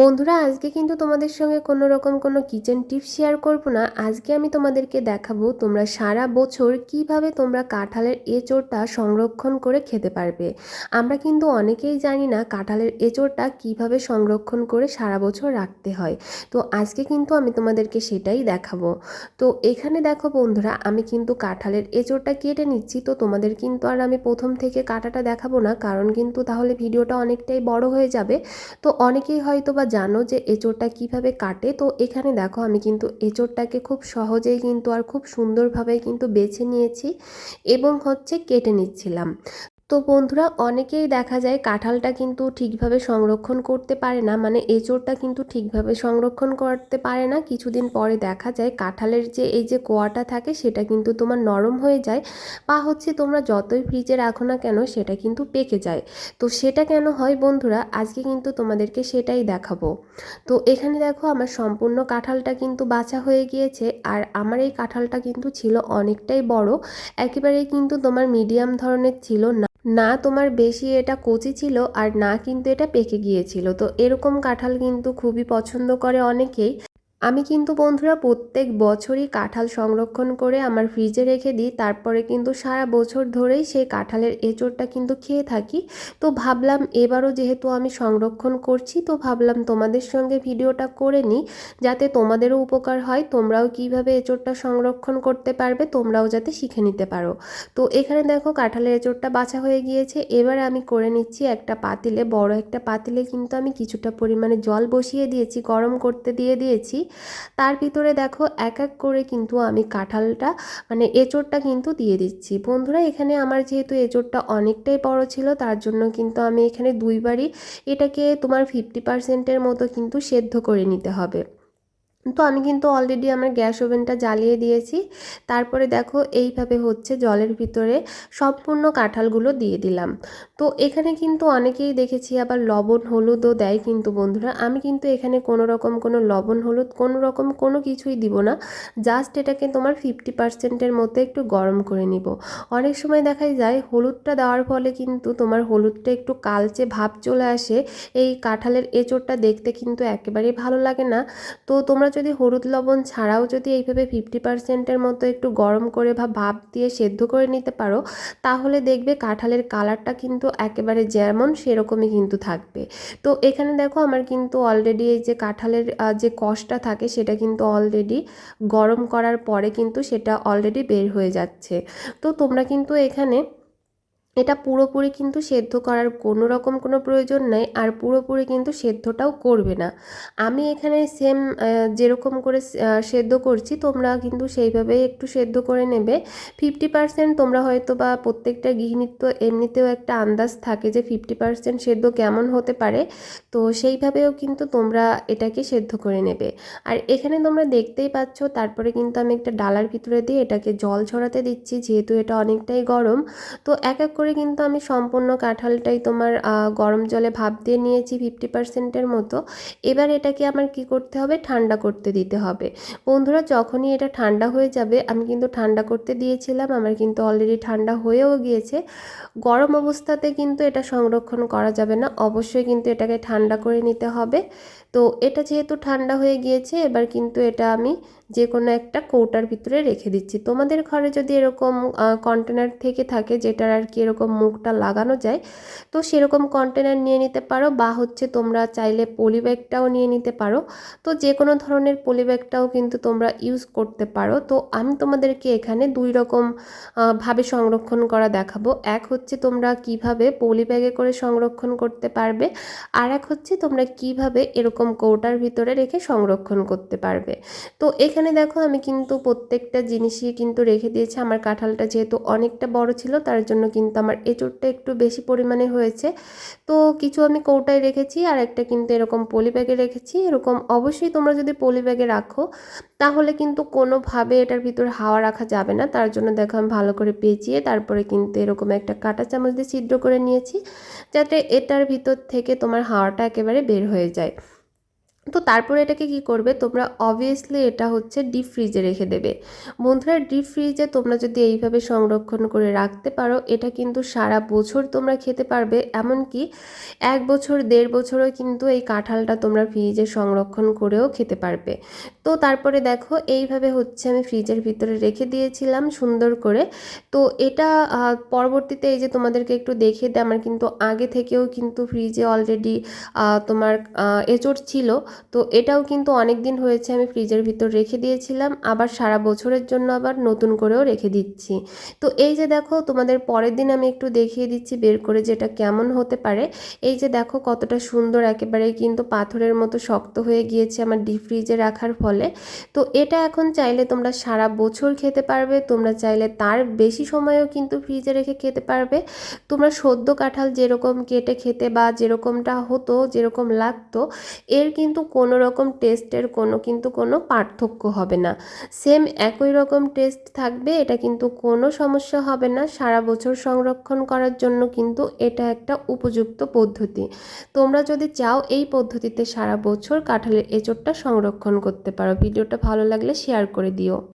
বন্ধুরা, আজকে কিন্তু তোমাদের সঙ্গে কোনো রকম কোনো কিচেন টিপস শেয়ার করব না। আজকে আমি তোমাদেরকে দেখাবো তোমরা সারা বছর কীভাবে তোমরা কাঁঠালের এঁচোড়টা সংরক্ষণ করে খেতে পারবে। আমরা কিন্তু অনেকেই জানি না কাঁঠালের এঁচোড়টা কীভাবে সংরক্ষণ করে সারা বছর রাখতে হয়। তো আজকে কিন্তু আমি তোমাদেরকে সেটাই দেখাবো। তো এখানে দেখো বন্ধুরা, আমি কিন্তু কাঁঠালের এঁচোড়টা কেটে নিচ্ছি। তো তোমাদের কিন্তু আর আমি প্রথম থেকে কাটাটা দেখাবো না, কারণ কিন্তু তাহলে ভিডিওটা অনেকটাই বড় হয়ে যাবে। তো অনেকেই হয়তো বা জানো যে এঁচোড়টা কীভাবে কাটে? তো এখানে দেখো আমি কিন্তু এঁচোড়টাকে খুব সহজেই কিন্তু আর খুব সুন্দরভাবে কিন্তু বেছে নিয়েছি এবং হচ্ছে কেটে নিচ্ছিলাম। তো বন্ধুরা, অনেকেই দেখা যায় কাঁঠালটা কিন্তু ঠিকভাবে সংরক্ষণ করতে পারে না। মানে এঁচোড়টা কিন্তু ঠিকভাবে সংরক্ষণ করতে পারে না। কিছুদিন পরে দেখা যায় কাঁঠালের যে, এই যে কোয়াটা থাকে, সেটা কিন্তু তোমার নরম হয়ে যায় বা হচ্ছে তোমরা যতই ফ্রিজে রাখো না কেন, সেটা কিন্তু পেকে যায়। তো সেটা কেন হয় বন্ধুরা, আজকে কিন্তু তোমাদেরকে সেটাই দেখাবো। তো এখানে দেখো আমার সম্পূর্ণ কাঁঠালটা কিন্তু বাছা হয়ে গিয়েছে আর আমার এই কাঁঠালটা কিন্তু ছিল অনেকটাই বড়। একেবারেই কিন্তু তোমার মিডিয়াম ধরনের ছিল না। না তোমার বেশি এটা কচি ছিল আর না কিন্তু এটা পেকে গিয়েছিল। তো এরকম কাঁঠাল কিন্তু খুবই পছন্দ করে অনেকেই। আমি কিন্তু বন্ধুরা প্রত্যেক বছরই কাঁঠাল সংরক্ষণ করে আমার ফ্রিজে রেখে দিই, তারপরে কিন্তু সারা বছর ধরেই সেই কাঁঠালের এঁচোড়টা কিন্তু খেয়ে থাকি। তো ভাবলাম এবারও যেহেতু আমি সংরক্ষণ করছি, তো ভাবলাম তোমাদের সঙ্গে ভিডিওটা করে নিই, যাতে তোমাদেরও উপকার হয়, তোমরাও কীভাবে এঁচোড়টা সংরক্ষণ করতে পারবে, তোমরাও যাতে শিখে নিতে পারো। তো এখানে দেখো কাঁঠালের এঁচোড়টা বাছা হয়ে গিয়েছে, এবার আমি করে নিচ্ছি একটা পাতিলে, বড় একটা পাতিলে কিন্তু আমি কিছুটা পরিমাণে জল বসিয়ে দিয়েছি, গরম করতে দিয়ে দিয়েছি। তার ভিতরে দেখো এক এক করে কিন্তু আমি কাঁঠালটা মানে এঁচোড়টা কিন্তু দিয়ে দিচ্ছি। বন্ধুরা, এখানে আমার যেহেতু এঁচোড়টা অনেকটাই বড় ছিল, তার জন্য কিন্তু আমি এখানে দুইবারই এটাকে তোমার ফিফটি পার্সেন্টের মতো কিন্তু সেদ্ধ করে নিতে হবে। তো আমি কিন্তু অলরেডি আমার গ্যাস ওভেনটা জ্বালিয়ে দিয়েছি। তারপরে দেখো এইভাবে হচ্ছে জলের ভিতরে সম্পূর্ণ কাঁঠালগুলো দিয়ে দিলাম। তো এখানে কিন্তু অনেকেই দেখেছি আবার লবণ হলুদও দেয় কিন্তু বন্ধুরা। আমি কিন্তু এখানে কোনো রকম কোনো লবণ হলুদ কোনো রকম কোনো কিছুই দিব না। জাস্ট এটাকে তোমার ফিফটি পার্সেন্টের মতো একটু গরম করে নিব। অনেক সময় দেখাই যায় হলুদটা দেওয়ার ফলে কিন্তু তোমার হলুদটা একটু কালচে ভাব চলে আসে। এই কাঁঠালের এঁচোড়টা দেখতে কিন্তু একেবারেই ভালো লাগে না। তো তোমরা যদি হলুদ লবণ ছাড়াও যদি এইভাবে ফিফটি পার্সেন্টের মতো একটু গরম করে বা ভাপ দিয়ে সেদ্ধ করে নিতে পারো, তাহলে দেখবে কাঁঠালের কালারটা কিন্তু একেবারে যেমন সেরকমই কিন্তু থাকবে। তো এখানে দেখো আমার কিন্তু অলরেডি এই যে কাঁঠালের যে কষটা থাকে সেটা কিন্তু অলরেডি গরম করার পরে কিন্তু সেটা অলরেডি বের হয়ে যাচ্ছে। তো তোমরা কিন্তু এখানে এটা পুরোপুরি কিন্তু সেদ্ধ করার কোনো রকম কোনো প্রয়োজন নেই আর পুরোপুরি কিন্তু সেদ্ধটাও করবে না। আমি এখানে সেম যেরকম করে সেদ্ধ করছি তোমরা কিন্তু সেইভাবেই একটু সেদ্ধ করে নেবে। ফিফটি পার্সেন্ট তোমরা হয়তো বা প্রত্যেকটা গৃহিণীর তো এমনিতেও একটা আন্দাজ থাকে যে ফিফটি পার্সেন্ট সেদ্ধ কেমন হতে পারে। তো সেইভাবেও কিন্তু তোমরা এটাকে সেদ্ধ করে নেবে। আর এখানে তোমরা দেখতেই পাচ্ছ, তারপরে কিন্তু আমি একটা ডালার ভিতরে দিয়ে এটাকে জল ছড়াতে দিচ্ছি, যেহেতু এটা অনেকটাই গরম। তো এক এক করে করে কিন্তু আমি সম্পূর্ণ কাঁঠালটাই তোমার গরম জলে ভাপ দিয়ে নিয়েছি ফিফটি পার্সেন্টের মতো। এবার এটাকে আমার কি করতে হবে? ঠান্ডা করতে দিতে হবে। বন্ধুরা, যখনই এটা ঠান্ডা হয়ে যাবে, আমি কিন্তু ঠান্ডা করতে দিয়েছিলাম, আমার কিন্তু অলরেডি ঠান্ডা হয়েও গিয়েছে। গরম অবস্থাতে কিন্তু এটা সংরক্ষণ করা যাবে না, অবশ্যই কিন্তু এটাকে ঠান্ডা করে নিতে হবে। তো এটা যেহেতু ঠান্ডা হয়ে গিয়েছে, এবার কিন্তু এটা আমি যে কোনো একটা কৌটার ভিতরে রেখে দিচ্ছি। তোমাদের ঘরে যদি এরকম কন্টেনার থেকে থাকে, যেটার আর কি এরকম মুখটা লাগানো যায়, তো সেরকম কন্টেনার নিয়ে নিতে পারো বা হচ্ছে তোমরা চাইলে পলি ব্যাগটাও নিয়ে নিতে পারো। তো যে কোনো ধরনের পলি ব্যাগটাও কিন্তু তোমরা ইউজ করতে পারো। তো আমি তোমাদেরকে এখানে দুই রকম ভাবে সংরক্ষণ করা দেখাবো। এক হচ্ছে তোমরা কীভাবে পলি ব্যাগে করে সংরক্ষণ করতে পারবে, আর এক হচ্ছে তোমরা কীভাবে এরকম কৌটার ভিতরে রেখে সংরক্ষণ করতে পারবে। তো এখানে দেখো আমি কিন্তু প্রত্যেকটা জিনিসই কিন্তু রেখে দিয়েছি। আমার কাঁঠালটা যেহেতু অনেকটা বড় ছিল, তার জন্য কিন্তু আমার এঁচোড়টা একটু বেশি পরিমাণে হয়েছে। তো কিছু আমি কৌটায় রেখেছি আর একটা কিন্তু এরকম পলি ব্যাগে রেখেছি। এরকম অবশ্যই তোমরা যদি পলি ব্যাগে রাখো, তাহলে কিন্তু কোনোভাবে এটার ভিতর হাওয়া রাখা যাবে না। তার জন্য দেখো আমি ভালো করে পেঁচিয়ে তারপরে কিন্তু এরকম একটা কাঁটা চামচ দিয়ে ছিদ্র করে নিয়েছি, যাতে এটার ভিতর থেকে তোমার হাওয়াটা একেবারে বের হয়ে যায়। তো তারপরে এটাকে কি করবে? তোমরা অবভিয়াসলি এটা হচ্ছে ডিপ ফ্রিজে রেখে দেবে। বন্ধুরা ডিপ ফ্রিজে তোমরা যদি এইভাবে সংরক্ষণ করে রাখতে পারো, এটা কিন্তু সারা বছর তোমরা খেতে পারবে। এমনকি এক বছর, দেড় বছরও কিন্তু এই কাঁঠালটা তোমরা ফ্রিজে সংরক্ষণ করেও খেতে পারবে। তো তারপরে দেখো, এইভাবে হচ্ছে আমি ফ্রিজের ভিতরে রেখে দিয়েছিলাম সুন্দর করে। তো এটা পরবর্তীতে এই যে তোমাদেরকে একটু দেখিয়ে দেয় আমার কিন্তু আগে থেকেও কিন্তু ফ্রিজে অলরেডি তোমার এঁচড় ছিল। তো এটাও কিন্তু অনেক দিন হয়েছে, আমি ফ্রিজের ভিতর রেখে দিয়েছিলাম, আবার সারা বছরের জন্য আবার নতুন করেও রেখে দিচ্ছি। তো এই যে দেখো, তোমাদের পরের দিন আমি একটু দেখিয়ে দিচ্ছি বের করে যে এটা কেমন হতে পারে। এই যে দেখো, কতটা সুন্দর একেবারে কিন্তু পাথরের মতো শক্ত হয়ে গিয়েছে আমার ডিপ ফ্রিজে রাখার ফলে। তো এটা এখন চাইলে তোমরা সারা বছর খেতে পারবে, তোমরা চাইলে তার বেশি সময়ও কিন্তু ফ্রিজে রেখে খেতে পারবে। তোমরা সদ্য কাঁঠাল যেরকম কেটে খেতে বা যেরকমটা হতো, যেরকম লাগতো, এর কিন্তু কোনো রকম টেস্টের কোনো কিন্তু কোনো পার্থক্য হবে না। সেম একই রকম টেস্ট থাকবে, এটা কিন্তু কোনো সমস্যা হবে না। সারা বছর সংরক্ষণ করার জন্য কিন্তু এটা একটা উপযুক্ত পদ্ধতি। তোমরা যদি চাও এই পদ্ধতিতে সারা বছর কাঁঠালের এঁচড়টা সংরক্ষণ করতে পারো, ভিডিওটা ভালো লাগলে শেয়ার করে দিও।